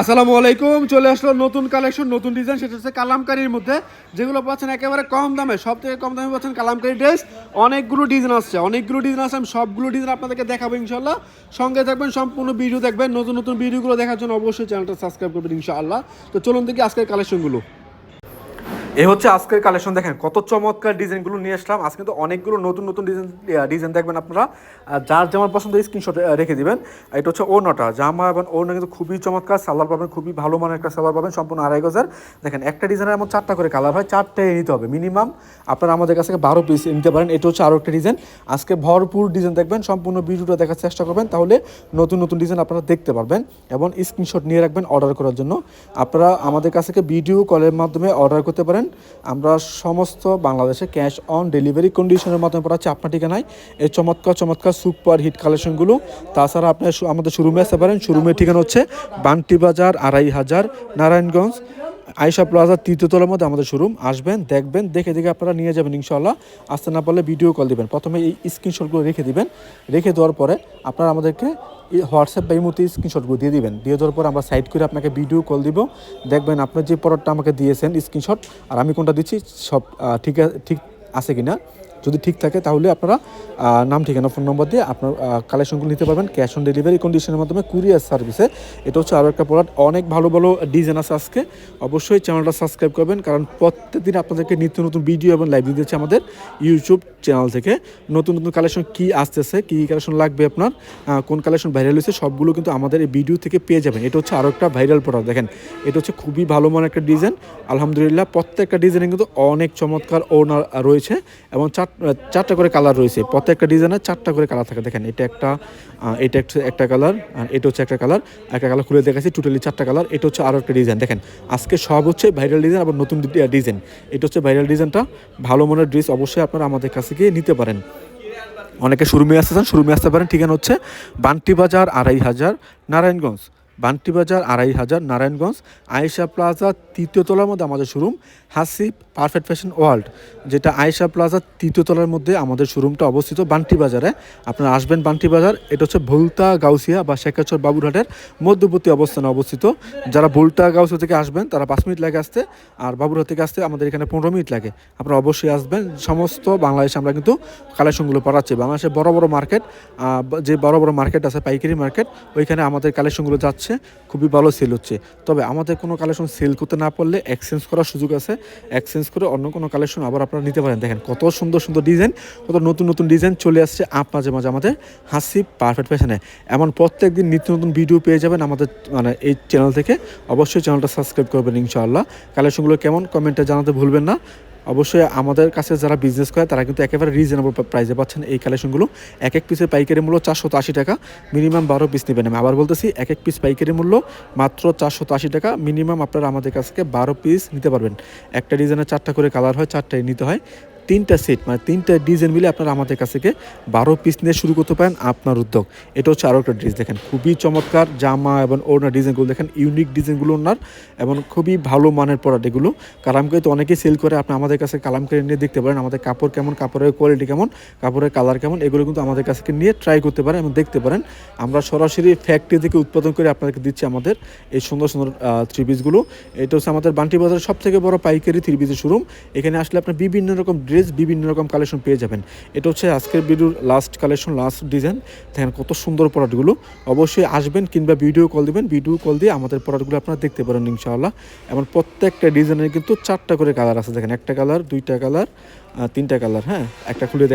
আসসালামু আলাইকুম, চলে আসলো নতুন কালেকশন নতুন ডিজাইন সেটা হচ্ছে কালামকারির মধ্যে। যেগুলো পাচ্ছেন একেবারে কম দামে, সব থেকে কম দামে পাচ্ছেন কালামকারি ড্রেস অনেকগুলো ডিজাইন আসছে, অনেকগুলো ডিজাইন আসছে আমি সবগুলো ডিজাইন আপনাদেরকে দেখাবো ইনশাল্লাহ সঙ্গে থাকবেন, সম্পূর্ণ ভিডিও দেখবেন, নতুন নতুন ভিডিওগুলো দেখার জন্য অবশ্যই চ্যানেলটা সাবস্ক্রাইব করবেন ইনশাআল্লাহ। তো চলুন দেখি আজকের কালেকশনগুলো এই হচ্ছে আজকের কালেকশন দেখেন কত চমৎকার ডিজাইনগুলো নিয়ে আসলাম। আজকে কিন্তু অনেকগুলো নতুন নতুন ডিজাইন ডিজাইন দেখবেন আপনারা। যার যেমন পছন্দ স্ক্রিনশট রেখে দিবেন। এটা হচ্ছে ওনাটা জামা এবং ওনা কিন্তু খুবই চমৎকার, সালোয়ার পাবেন, খুবই ভালো মানের একটা সালার পাবেন, সম্পূর্ণ আড়াই গজার। দেখেন, একটা ডিজাইনের এমন চারটা করে কালার হয় চারটায় নিতে হবে মিনিমাম আপনারা আমাদের কাছ থেকে বারো পিস নিতে পারেন। এটা হচ্ছে আরও একটা ডিজাইন আজকে ভরপুর ডিজাইন দেখবেন, সম্পূর্ণ ভিডিওটা দেখার চেষ্টা করবেন, তাহলে নতুন নতুন ডিজাইন আপনারা দেখতে পারবেন এবং স্ক্রিনশট নিয়ে রাখবেন অর্ডার করার জন্য। আপনারা আমাদের কাছ থেকে ভিডিও কলের মাধ্যমে অর্ডার করতে পারেন। আমরা সমস্ত বাংলাদেশে ক্যাশ অন ডেলিভারি কন্ডিশনের মাধ্যমে পড়াচ্ছি। আপনার ঠিকানায় এই চমৎকার চমৎকার সুপার হিট কালেকশনগুলো তাছাড়া আপনি আমাদের শোরুমে আসতে পারেন। শোরুমের ঠিকানা হচ্ছে বান্টি বাজার আড়াই হাজার, নারায়ণগঞ্জ আয়সা প্লাজার তৃতীয় তলার মধ্যে আমাদের শোরুম আসবেন, দেখবেন, দেখে দেখে আপনারা নিয়ে যাবেন ইনশাল্লাহ আসতে না পারলে ভিডিও কল দিবেন। প্রথমে এই স্ক্রিনশটগুলো রেখে দিবেন। রেখে দেওয়ার পরে আপনারা আমাদেরকে হোয়াটসঅ্যাপ বা ইমোতে স্ক্রিনশটগুলো দিয়ে দিবেন। দিয়ে দেওয়ার পর আমরা সাইড করে আপনাকে ভিডিও কল দিব। দেখবেন আপনার যে প্রোডাক্টটা আমাকে দিয়েছেন স্ক্রিনশট আর আমি কোনটা দিচ্ছি, সব ঠিক ঠিক আছে আছে কিনা। যদি ঠিক থাকে তাহলে আপনারা নাম, ঠিকানা ফোন নম্বর দিয়ে আপনার কালেকশনগুলো নিতে পারবেন ক্যাশ অন ডেলিভারি কন্ডিশনের মাধ্যমে কুরিয়ার সার্ভিসে এটা হচ্ছে আরও একটা প্রোডাক্ট অনেক ভালো ভালো ডিজাইন আছে আজকে। অবশ্যই চ্যানেলটা সাবস্ক্রাইব করবেন, কারণ প্রত্যেকদিন আপনাদেরকে নিত্য নতুন ভিডিও এবং লাইভ দিচ্ছে আমাদের ইউটিউব চ্যানেল থেকে। নতুন নতুন কালেকশন কী আসতেছে, কী কালেকশন লাগবে আপনার কোন কালেকশন ভাইরাল হয়েছে, সবগুলো কিন্তু আমাদের এই ভিডিও থেকে পেয়ে যাবেন। এটা হচ্ছে আরও একটা ভাইরাল প্রোডাক্ট দেখেন। এটা হচ্ছে খুবই ভালো মানের একটা ডিজাইন আলহামদুলিল্লাহ, প্রত্যেকটা ডিজাইনে কিন্তু অনেক চমৎকার ওনার রয়েছে এবং চার চারটা করে কালার রয়েছে। প্রত্যেকটা ডিজাইনের চারটা করে কালার থাকে। দেখেন, এটা একটা এটা একটা একটা কালার আর এটা হচ্ছে একটা কালার একটা কালার খুলে দেখাচ্ছি টোটালি চারটা কালার এটা হচ্ছে আরও একটা ডিজাইন দেখেন, আজকে সব হচ্ছে ভাইরাল ডিজাইন আবার নতুন ডিজাইন এটা হচ্ছে ভাইরাল ডিজাইনটা ভালো মনের ড্রেস অবশ্যই আপনারা আমাদের কাছ গিয়ে নিতে পারেন। অনেকে শোরুমে আসতে চান শোরুমে আসতে পারেন। ঠিকানা হচ্ছে বান্টি বাজার আড়াই হাজার, নারায়ণগঞ্জ। বান্টি বাজার আড়াই হাজার নারায়ণগঞ্জ, আয়েশা প্লাজা, তৃতীয় তলার মধ্যে আমাদের showroom Hasib perfect fashion world যেটা আয়েশা প্লাজা তৃতীয় তলার মধ্যে আমাদের শোরুমটা অবস্থিত বান্টি বাজারে আপনারা আসবেন বান্টি বাজার এটা হচ্ছে ভুলতা গাউসিয়া বা শেখাচর বাবুরহাটের মধ্যবর্তী অবস্থানে অবস্থিত। যারা ভুলতা গাউসিয়া থেকে আসবেন, তারা পাঁচ মিনিট লাগে আসতে, আর বাবুরহাট থেকে আসতে আমাদের এখানে পনেরো মিনিট লাগে। আপনারা অবশ্যই আসবেন, সমস্ত বাংলাদেশে আমরা কিন্তু কালেকশনগুলো পড়াচ্ছি। বাংলাদেশে বড় বড় মার্কেট যে বড় বড় মার্কেট আছে, পাইকারি মার্কেট ওইখানে আমাদের কালেকশনগুলো যাচ্ছে। খুবই ভালো সেল হচ্ছে। তবে আমাদের কোনো কালেকশন সেল করতে না পারলে এক্সচেঞ্জ করার সুযোগ আছে। এক্সচেঞ্জ করে অন্য কোনো কালেকশন আবার আপনারা নিতে পারেন। দেখেন কত সুন্দর সুন্দর ডিজাইন কত নতুন নতুন ডিজাইন চলে আসছে আপ মাঝে মাঝে আমাদের হাসি পারফেক্ট ফ্যাশনে এমন প্রত্যেক দিন নিত্য নতুন ভিডিও পেয়ে যাবেন আমাদের মানে এই চ্যানেল থেকে। অবশ্যই চ্যানেলটা সাবস্ক্রাইব করবেন ইনশাআল্লাহ। কালেকশনগুলো কেমন? কমেন্টে জানাতে ভুলবেন না। অবশ্যই আমাদের কাছে যারা বিজনেস করে, তারা কিন্তু একেবারে রিজনেবল প্রাইসে পাচ্ছেন এই কালেকশনগুলো এক এক পিসের পাইকারি মূল্য চারশো আশি টাকা মিনিমাম বারো পিস নেবেন। আমি আবার বলতেছি, এক এক পিস পাইকারি মূল্য মাত্র চারশো আশি টাকা মিনিমাম আপনারা আমাদের কাছ থেকে বারো পিস নিতে পারবেন। একটা ডিজাইনের চারটা করে কালার হয়, চারটাই নিতে হয়। তিনটা সেট মানে তিনটা ডিজাইন মিলে আপনারা আমাদের কাছ থেকে বারো পিস নিয়ে শুরু করতে পারেন আপনার উদ্যোগ। এটা হচ্ছে আরও একটা ড্রেস দেখেন খুবই চমৎকার জামা এবং ওনার ডিজাইনগুলো দেখেন ইউনিক ডিজাইনগুলো ওনার এবং খুবই ভালো মানের প্রোডাক্ট এগুলো। কালামকারি তো অনেকেই সেল করে, আপনি আমাদের কাছে কালামকারি নিয়ে দেখতে পারেন আমাদের কাপড় কেমন, কাপড়ের কোয়ালিটি কেমন, কাপড়ের কালার কেমন, এগুলো কিন্তু আমাদের কাছে নিয়ে ট্রাই করতে পারেন এবং দেখতে পারেন। আমরা সরাসরি ফ্যাক্টরি থেকে উৎপাদন করে আপনাদেরকে দিচ্ছি আমাদের এই সুন্দর সুন্দর থ্রি পিসগুলো এটা হচ্ছে আমাদের বান্টি বাজারের সব থেকে বড় পাইকারি থ্রি পিসের শোরুম এখানে আসলে আপনি বিভিন্ন রকম ড্রেস বিভিন্ন রকম কালেকশন পেয়ে যাবেন। এটা হচ্ছে আজকের ভিডিওর লাস্ট কালেকশন লাস্ট ডিজাইন দেখেন কত সুন্দর প্রোডাক্টগুলো অবশ্যই আসবেন কিংবা ভিডিও কল দেবেন। ভিডিও কল দিয়ে আমাদের প্রোডাক্টগুলো আপনারা দেখতে পারেন ইনশাআল্লাহ। এমন প্রত্যেকটা ডিজাইনের কিন্তু চারটা করে কালার আছে। দেখেন একটা কালার দুইটা কালার তিনটা কালার হ্যাঁ? একটা খুলে